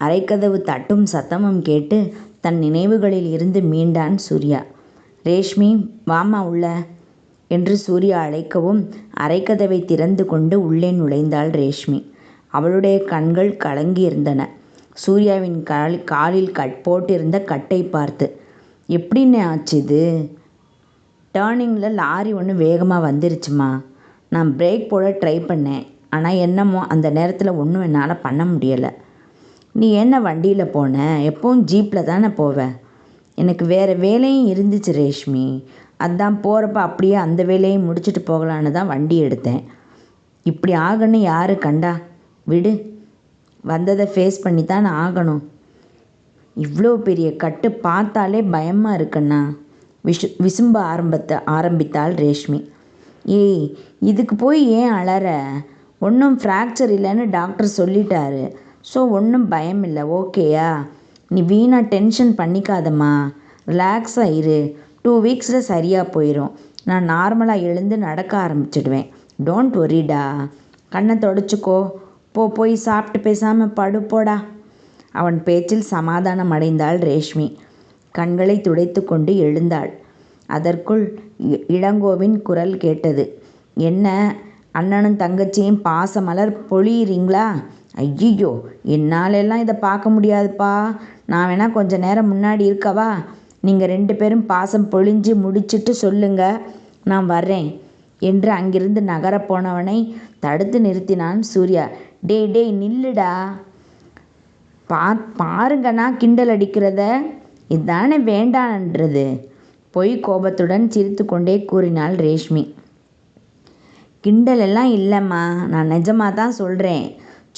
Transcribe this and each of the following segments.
அரைக்கதவு தட்டும் சத்தமும் கேட்டு தன் நினைவுகளில் இருந்து மீண்டான் சூர்யா. ரேஷ்மி வாமா உள்ள என்று சூர்யா அழைக்கவும் அரைக்கதவை திறந்து கொண்டு உள்ளே நுழைந்தாள் ரேஷ்மி. அவளுடைய கண்கள் கலங்கியிருந்தன சூர்யாவின் கால் காலில் கட் போட்டிருந்த கட்டை பார்த்து எப்படின்னு ஆச்சு இது? டேர்னிங்கில் லாரி ஒன்று வேகமாக வந்துருச்சுமா. நான் பிரேக் போட ட்ரை பண்ணேன். ஆனால் என்னமோ அந்த நேரத்தில் ஒன்றும் என்னால் பண்ண முடியலை. நீ என்ன வண்டியில் போன? எப்போவும் ஜீப்பில் தானே போவ? எனக்கு வேறு வேலையும் இருந்துச்சு ரேஷ்மி. அதான் போகிறப்ப அப்படியே அந்த வேலையும் முடிச்சுட்டு போகலான்னு தான் வண்டி எடுத்தேன். இப்படி ஆகணும் யார் கண்டா? விடு. வந்ததை ஃபேஸ் பண்ணி தான் ஆகணும். இவ்வளோ பெரிய கட்டு பார்த்தாலே பயமாக இருக்குண்ணா. விஷு விசும்ப ஆரம்பத்தை ஆரம்பித்தாள் ரேஷ்மி. ஏய் இதுக்கு போய் ஏன் அலற? ஒன்றும் ஃப்ராக்சர் இல்லைன்னு டாக்டர் சொல்லிட்டாரு. ஸோ ஒன்றும் பயம் இல்லை. ஓகேயா நீ வீணாக டென்ஷன் பண்ணிக்காதம்மா. ரிலாக்ஸாக இரு. டூ வீக்ஸில் சரியாக போயிடும் நான் நார்மலாக எழுந்து நடக்க ஆரம்பிச்சிடுவேன். டோன்ட் ஒரிடா கண்ணை தொடச்சிக்கோ. போ போய் சாப்பிட்டு பேசாமல் படு போடா. அவன் பேச்சில் சமாதானம் அடைந்தாள் ரேஷ்மி. கண்களை துடைத்து கொண்டு எழுந்தாள். அதற்குள் இ- இளங்கோவின் குரல் கேட்டது. என்ன? அண்ணனும் தங்கச்சியும் பாசமலர் பொழியிறீங்களா? ஐயோ என்னாலெல்லாம் இதை பார்க்க முடியாதுப்பா. நான் வேணா கொஞ்ச நேரம் முன்னாடி இருக்கவா? நீங்கள் ரெண்டு பேரும் பாசம் பொழிஞ்சு முடிச்சிட்டு சொல்லுங்க. நான் வர்றேன் என்று அங்கிருந்து நகரப் போனவனை தடுத்து நிறுத்தினான் சூர்யா. டேய் டேய் நில்லுடா. பா பாருங்கண்ணா கிண்டல் அடிக்கிறத. இதானே வேண்டான்றது. பொய் கோபத்துடன் சிரித்துக்கொண்டே கூறினாள் ரேஷ்மி. கிண்டல் எல்லாம் இல்லைம்மா நான் நிஜமாக தான் சொல்கிறேன்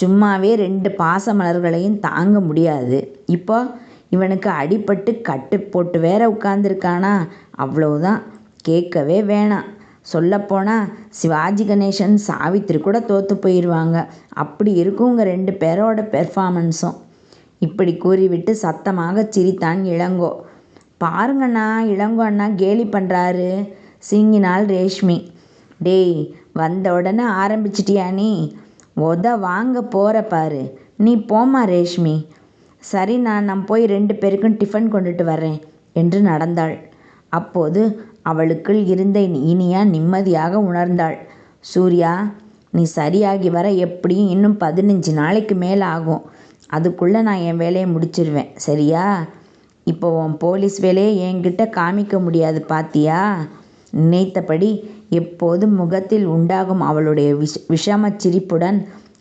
சும்மாவே ரெண்டு பாச மலர்களையும் தாங்க முடியாது. இப்போ இவனுக்கு அடிபட்டு கட்டு போட்டு வேற உட்காந்துருக்கானா அவ்வளவுதான். கேட்கவே வேணாம். சொல்லப்போனால் சிவாஜி கணேசன் சாவித்திரி கூட தோற்று போயிடுவாங்க அப்படி இருக்கும் ரெண்டு பேரோட பெர்ஃபார்மன்ஸும் இப்படி கூறிவிட்டு சத்தமாக சிரித்தான் இளங்கோ. பாருங்கண்ணா இளங்கோ அண்ணா கேலி பண்ணுறாரு சிங்கினாள் ரேஷ்மி. டேய் வந்த உடனே ஆரம்பிச்சிட்டியா நீ? உத வாங்க போகிற பாரு. நீ போம்மா ரேஷ்மி. சரி நான் நான் போய் ரெண்டு பேருக்கும் டிஃபன் கொண்டுட்டு வர்றேன் என்று நடந்தாள். அப்போது அவளுக்குள் இருந்த இனியா நிம்மதியாக உணர்ந்தாள். சூர்யா நீ சரியாகி வர எப்படியும் இன்னும் பதினஞ்சு நாளைக்கு மேலே ஆகும். அதுக்குள்ளே நான் என் வேலையை முடிச்சிருவேன் சரியா? இப்போ உன் போலீஸ் வேலையை என்கிட்ட காமிக்க முடியாது பாத்தியா? நினைத்தபடி எப்போதும் முகத்தில் உண்டாகும் அவளுடைய விஷ விஷமச் சிரிப்புடன்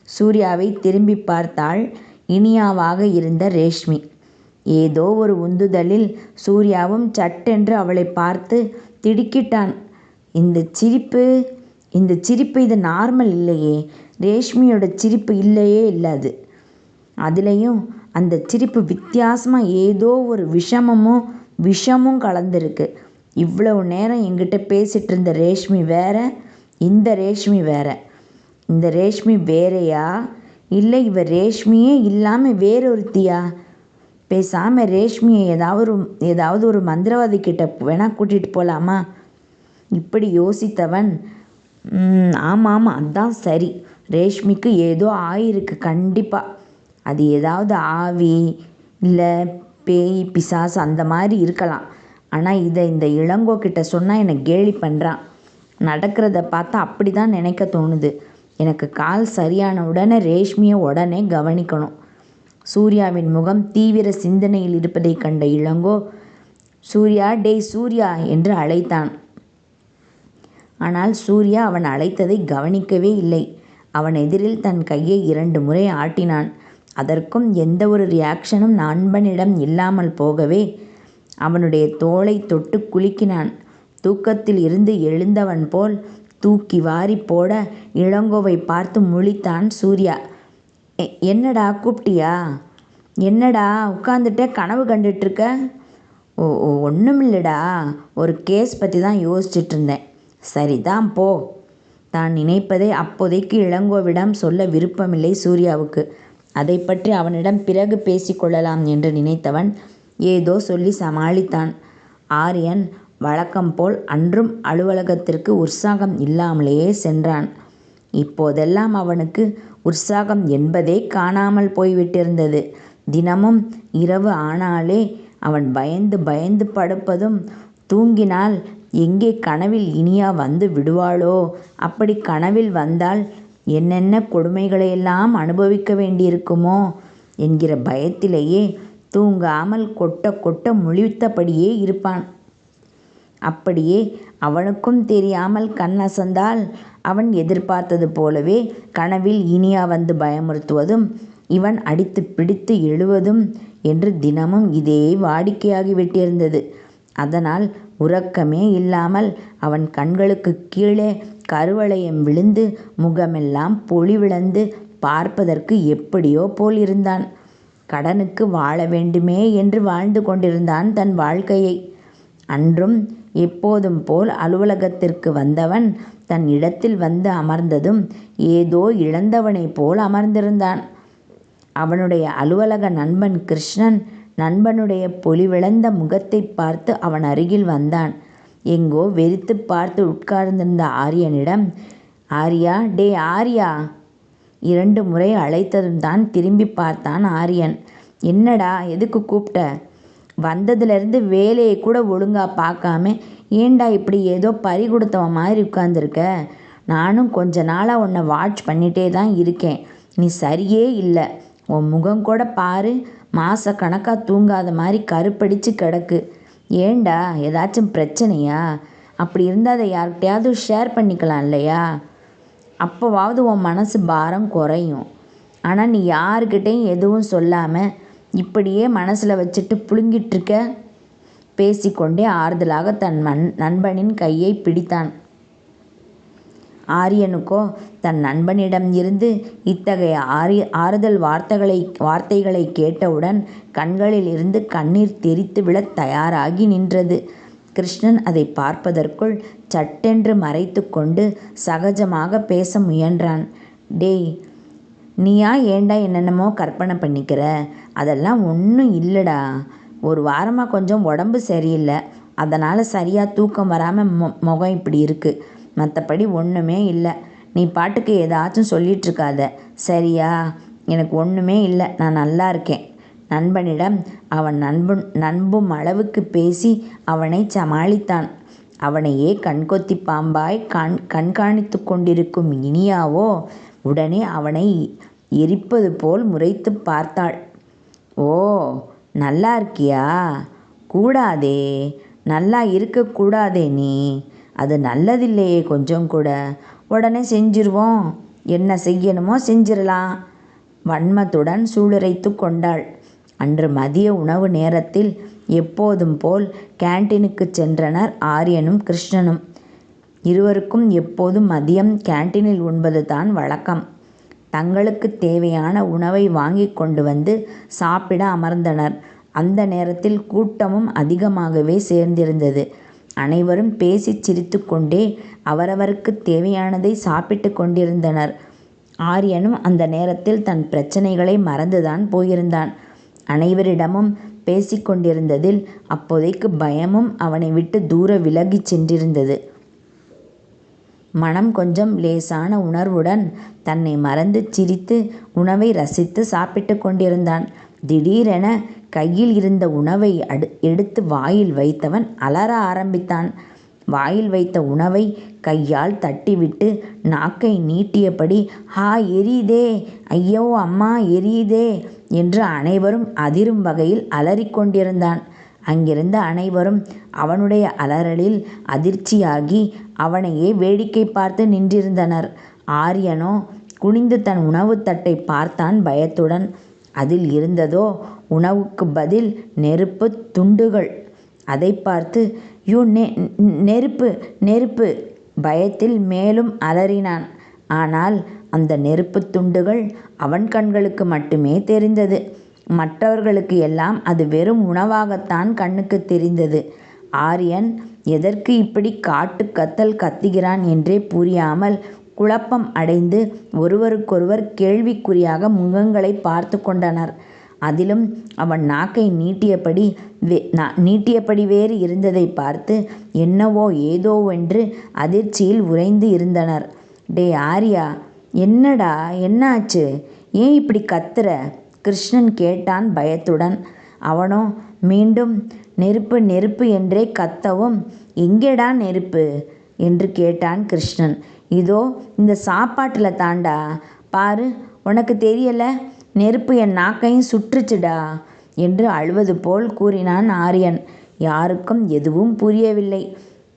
சூர்யாவை திரும்பி பார்த்தாள் இனியாவாக இருந்த ரேஷ்மி. ஏதோ ஒரு உந்துதலில் சூர்யாவும் சட்டென்று அவளை பார்த்து திடுக்கிட்டான். இந்த சிரிப்பு இந்த சிரிப்பு இது நார்மல் இல்லையே. ரேஷ்மியோட சிரிப்பு இல்லையே இல்லை அது அதுலேயும் அந்த சிரிப்பு வித்தியாசமாக ஏதோ ஒரு விஷமமும் விஷமும் கலந்துருக்கு. இவ்வளவு நேரம் என்கிட்ட பேசிட்டு இருந்த ரேஷ்மி வேற இந்த ரேஷ்மி வேற. இந்த ரேஷ்மி வேறையா? இல்லை இவ ரேஷ்மியே இல்லாமல் வேறொருத்தியா? பேசாமல் ரேஷ்மியை ஏதாவது ஏதாவது ஒரு மந்திரவாதி கிட்ட வேணால் கூட்டிகிட்டு போகலாமா இப்படி யோசித்தவன் ஆமாம் ஆமாம் அதான் சரி. ரேஷ்மிக்கு ஏதோ ஆயிருக்கு கண்டிப்பாக அது ஏதாவது ஆவி இல்லை பேய் பிசாசு அந்த மாதிரி இருக்கலாம். ஆனால் இதை இந்த இளங்கோ கிட்ட சொன்னால் என்னை கேலி பண்ணுறான் நடக்கிறத பார்த்தா அப்படி தான் நினைக்க தோணுது. எனக்கு கால் சரியான உடனே ரேஷ்மியை உடனே கவனிக்கணும். சூர்யாவின் முகம் தீவிர சிந்தனையில் இருப்பதைக் கண்ட இளங்கோ சூர்யா டேய் சூர்யா என்று அழைத்தான். ஆனால் சூர்யா அவன் அழைத்ததை கவனிக்கவே இல்லை. அவன் எதிரில் தன் கையை இரண்டு முறை ஆட்டினான். அதற்கும் எந்த ஒரு ரியாக்ஷனும் நண்பனிடம் இல்லாமல் போகவே அவனுடைய தோளை தொட்டு குலுக்கினான். தூக்கத்தில் இருந்து எழுந்தவன் போல் தூக்கி வாரி போட இளங்கோவை பார்த்து முழித்தான் சூர்யா. "எ- என்னடா கூப்பிட்டியா? என்னடா உட்காந்துட்ட கனவு கண்டுட்ருக்க ஓ ஓ ஒன்றுமில்லடா ஒரு கேஸ் பற்றி தான் யோசிச்சுட்டு இருந்தேன் சரிதான் போ. தான் நினைப்பதை அப்போதைக்கு இளங்கோவிடம் சொல்ல விருப்பமில்லை சூர்யாவுக்கு. அதை பற்றி அவனிடம் பிறகு பேசிக்கொள்ளலாம் என்று நினைத்தவன் ஏதோ சொல்லி சமாளித்தான். ஆரியன் வழக்கம் போல் அன்றும் அலுவலகத்திற்கு உற்சாகம் இல்லாமலேயே சென்றான். இப்போதெல்லாம் அவனுக்கு உற்சாகம் என்பதே காணாமல் போய்விட்டிருந்தது. தினமும் இரவு ஆனாலே அவன் பயந்து பயந்து படுப்பதும் தூங்கினால் எங்கே கனவில் இனியா வந்து விடுவாளோ அப்படி கனவில் வந்தால் என்னென்ன கொடுமைகளையெல்லாம் அனுபவிக்க வேண்டியிருக்குமோ என்கிற பயத்திலேயே தூங்காமல் கொட்ட கொட்ட முழித்தபடியே இருப்பான். அப்படியே அவனுக்கும் தெரியாமல் கண்ணசந்தால் அவன் எதிர்பார்த்தது போலவே கனவில் இனியா வந்து பயமுறுத்துவதும் இவன் அடித்து பிடித்து எழுவதும் என்று தினமும் இதே வாடிக்கையாகிவிட்டிருந்தது அதனால் உறக்கமே இல்லாமல் அவன் கண்களுக்கு கீழே கருவளையம் விழுந்து முகமெல்லாம் பொலிவிழந்து பார்ப்பதற்கு எப்படியோ போல் இருந்தான் கடனுக்கு வாழ வேண்டுமே என்று வாழ்ந்து கொண்டிருந்தான் தன் வாழ்க்கையை. அன்றும் எப்போதும் போல் அலுவலகத்திற்கு வந்தவன் தன் இடத்தில் வந்து அமர்ந்ததும் ஏதோ இழந்தவனைப் போல் அமர்ந்திருந்தான். அவனுடைய அலுவலக நண்பன் கிருஷ்ணன் நண்பனுடைய பொலிவிழந்த முகத்தை பார்த்து அவன் அருகில் வந்தான். எங்கோ வெறித்து பார்த்து உட்கார்ந்திருந்த ஆரியனிடம் ஆரியா டே ஆரியா இரண்டு முறை அழைத்ததும் தான் திரும்பி பார்த்தான் ஆரியன். என்னடா எதுக்கு கூப்பிட்ட வந்ததுலேருந்து வேலையை கூட ஒழுங்காக பார்க்காம ஏண்டா இப்படி ஏதோ பறி கொடுத்தவன் மாதிரி உட்காந்துருக்க நானும் கொஞ்ச நாளாக உன்னை வாட்ச் பண்ணிகிட்டே தான் இருக்கேன். நீ சரியே இல்லை. உன் முகம் கூட பாரு. மாத கணக்காக தூங்காத மாதிரி கருப்படிச்சு கிடக்கு. ஏண்டா ஏதாச்சும் பிரச்சனையா? அப்படி இருந்தால் அதை யார்கிட்டையாவது ஷேர் பண்ணிக்கலாம் இல்லையா? அப்போவாவது உன் மனசு பாரம் குறையும். ஆனால் நீ யாருக்கிட்டேயும் எதுவும் சொல்லாமல் இப்படியே மனசில் வச்சுட்டு புழுங்கிட்டுருக்க? பேசிக்கொண்டே ஆறுதலாக தன் மண் நண்பனின் கையை பிடித்தான். ஆரியனுக்கோ தன் நண்பனிடம் இருந்து இத்தகைய ஆரிய ஆறுதல் வார்த்தைகளை வார்த்தைகளை கேட்டவுடன் கண்களில் இருந்து கண்ணீர் தெரித்து விழத் தயாராகி நின்றது. கிருஷ்ணன் அதை பார்ப்பதற்குள் சட்டென்று மறைத்து கொண்டு சகஜமாக பேச முயன்றான். டேய் நீயா ஏண்டா என்னென்னமோ கற்பனை பண்ணிக்கிற? அதெல்லாம் ஒன்றும் இல்லைடா. ஒரு வாரமாக கொஞ்சம் உடம்பு சரியில்லை. அதனால் சரியாக தூக்கம் வராமல் மொ முகம் இப்படி இருக்குது மற்றபடி ஒன்றுமே இல்லை. நீ பாட்டுக்கு ஏதாச்சும் சொல்லிகிட்ருக்காத சரியா? எனக்கு ஒன்றுமே இல்லை. நான் நல்லா இருக்கேன். நண்பனிடம் அவன் நண்பன் நண்பும் அளவுக்கு பேசி அவனை சமாளித்தான். அவனையே கண்கொத்தி பாம்பாய் கண் கண்காணித்து கொண்டிருக்கும் இனியாவோ உடனே அவனை எரிப்பது போல் முறைத்து பார்த்தாள். ஓ நல்லா இருக்கியா? கூடாதே நல்லா இருக்கக்கூடாதே நீ. அது நல்லதில்லையே கொஞ்சம் கூட. உடனே செஞ்சிருவோம். என்ன செய்யணுமோ செஞ்சிடலாம் வன்மத்துடன் சூளுரைத்து கொண்டாள். அன்று மதிய உணவு நேரத்தில் எப்போதும் போல் கேன்டீனுக்கு சென்றனர் ஆரியனும் கிருஷ்ணனும். இருவருக்கும் எப்போதும் மதியம் கேன்டீனில் உண்பது தான் வழக்கம். தங்களுக்கு தேவையான உணவை வாங்கி கொண்டு வந்து சாப்பிட அமர்ந்தனர். அந்த நேரத்தில் கூட்டமும் அதிகமாகவே சேர்ந்திருந்தது. அனைவரும் பேசி சிரித்து கொண்டே அவரவருக்கு தேவையானதை சாப்பிட்டு கொண்டிருந்தனர். ஆரியனும் அந்த நேரத்தில் தன் பிரச்சனைகளை மறந்துதான் போயிருந்தான். அனைவரிடமும் பேசிக்கொண்டிருந்ததில் அப்போதைக்கு பயமும் அவனை விட்டு தூர விலகிச் சென்றிருந்தது. மனம் கொஞ்சம் லேசான உணர்வுடன் தன்னை மறந்து சிரித்து உணவை ரசித்து சாப்பிட்டு கொண்டிருந்தான். திடீரென கையில் இருந்த உணவை அடு எடுத்து வாயில் வைத்தவன் அலற ஆரம்பித்தான். வாயில் வைத்த உணவை கையால் தட்டிவிட்டு நாக்கை நீட்டியபடி ஹா எரியுதே. ஐயோ அம்மா எரியுதே. என்று அனைவரும் அதிரும் வகையில் அலறிக்கொண்டிருந்தான். அங்கிருந்த அனைவரும் அவனுடைய அலறலில் அதிர்ச்சியாகி அவனையே வேடிக்கை பார்த்து நின்றிருந்தனர். ஆரியனோ குனிந்து தன் உணவு தட்டை பார்த்தான் பயத்துடன். அதில் இருந்ததோ உணவுக்கு பதில் நெருப்பு துண்டுகள். அதை பார்த்து யூ நெ நெருப்பு நெருப்பு. பயத்தில் மேலும் அலறினான். ஆனால் அந்த நெருப்புத் துண்டுகள் அவன் கண்களுக்கு மட்டுமே தெரிந்தது மற்றவர்களுக்கு எல்லாம் அது வெறும் உணவாகத்தான் கண்ணுக்கு தெரிந்தது. ஆரியன் எதற்கு இப்படி காட்டுக் கத்தல் கத்துகிறான் என்றே புரியாமல் குழப்பம் அடைந்து ஒருவருக்கொருவர் கேள்விக்குறியாக முகங்களை பார்த்து கொண்டனர். அதிலும் அவன் நாக்கை நீட்டியபடி வே நீட்டியபடி வேறு இருந்ததை பார்த்து என்னவோ ஏதோவென்று அதிர்ச்சியில் உறைந்து இருந்தனர். டே ஆர்யா என்னடா என்னாச்சு? ஏன் இப்படி கத்துற? கிருஷ்ணன் கேட்டான் பயத்துடன். அவனோ மீண்டும் நெருப்பு நெருப்பு என்றே கத்தவும் எங்கேடா நெருப்பு? என்று கேட்டான் கிருஷ்ணன். இதோ இந்த சாப்பாட்டில் தாண்டா பாரு உனக்கு தெரியல நெருப்பு என் நாக்கையும் சுட்டுச்சுடா என்று அழுவது போல் கூறினான் ஆரியன். யாருக்கும் எதுவும் புரியவில்லை.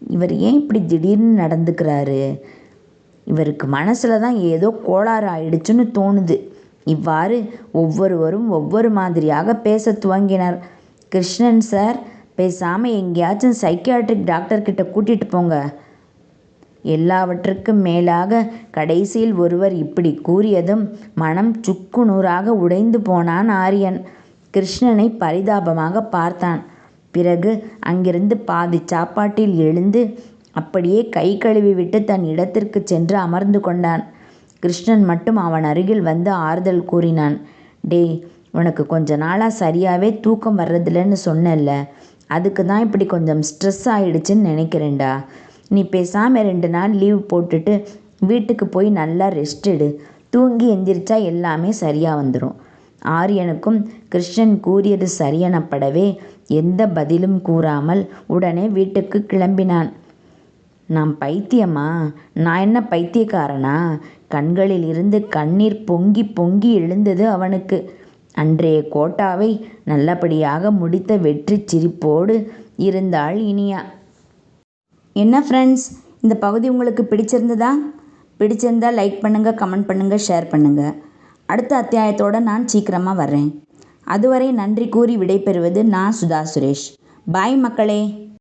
இவர் ஏன் இப்படி திடீர்னு நடந்துக்கிறாரு? இவருக்கு மனசுல தான் ஏதோ கோளாறு ஆயிடுச்சுன்னு தோணுது. இவ்வாறு ஒவ்வொருவரும் ஒவ்வொரு மாதிரியாக பேச துவங்கினர். கிருஷ்ணன் சார் பேசாமல் எங்கேயாச்சும் சைக்கியாட்ரிக் டாக்டர்கிட்ட கூட்டிகிட்டு போங்க. எல்லாவற்றுக்கும் மேலாக கடைசியில் ஒருவர் இப்படி கூறியதும் மனம் சுக்கு நூறாக உடைந்து போனான் ஆரியன். கிருஷ்ணனை பரிதாபமாக பார்த்தான். பிறகு அங்கிருந்து பாதி சாப்பாட்டில் எழுந்து அப்படியே கை கழுவிவிட்டு தன் இடத்திற்கு சென்று அமர்ந்து கொண்டான். கிருஷ்ணன் மட்டும் அவன் அருகில் வந்து ஆறுதல் கூறினான். டேய் உனக்கு கொஞ்ச நாளாக சரியாவே தூக்கம் வர்றதில்லன்னு அதுக்கு தான் இப்படி கொஞ்சம் ஸ்ட்ரெஸ் ஆயிடுச்சுன்னு நினைக்கிறேன்டா. நீ பேசாமல் ரெண்டு நாள் லீவ் போட்டுட்டு வீட்டுக்கு போய் நல்லா ரெஸ்ட் எடு. தூங்கி எந்திரிச்சா எல்லாமே சரியாக வந்துடும் ஆரியனுக்கும் கிருஷ்ணன் கூறியது சரியெனப்படவே எந்த பதிலும் கூறாமல் உடனே வீட்டுக்கு கிளம்பினான். நான் பைத்தியமா? நான் என்ன பைத்தியக்காரனா? கண்களில் இருந்து கண்ணீர் பொங்கி பொங்கி எழுந்தது அவனுக்கு. அன்றைய கோட்டாவை நல்லபடியாக முடித்த வெற்றிச் சிரிப்போடு இருந்தாள் இனியா. என்ன ஃப்ரெண்ட்ஸ் இந்த பகுதி உங்களுக்கு பிடிச்சிருந்ததா? பிடிச்சிருந்தா லைக் பண்ணுங்கள் கமெண்ட் பண்ணுங்கள் ஷேர் பண்ணுங்கள் அடுத்த அத்தியாயத்தோட நான் சீக்கிரமாக வர்றேன். அதுவரை நன்றி கூறி விடைபெறுவது நான் சுதா சுரேஷ். பாய் மக்களே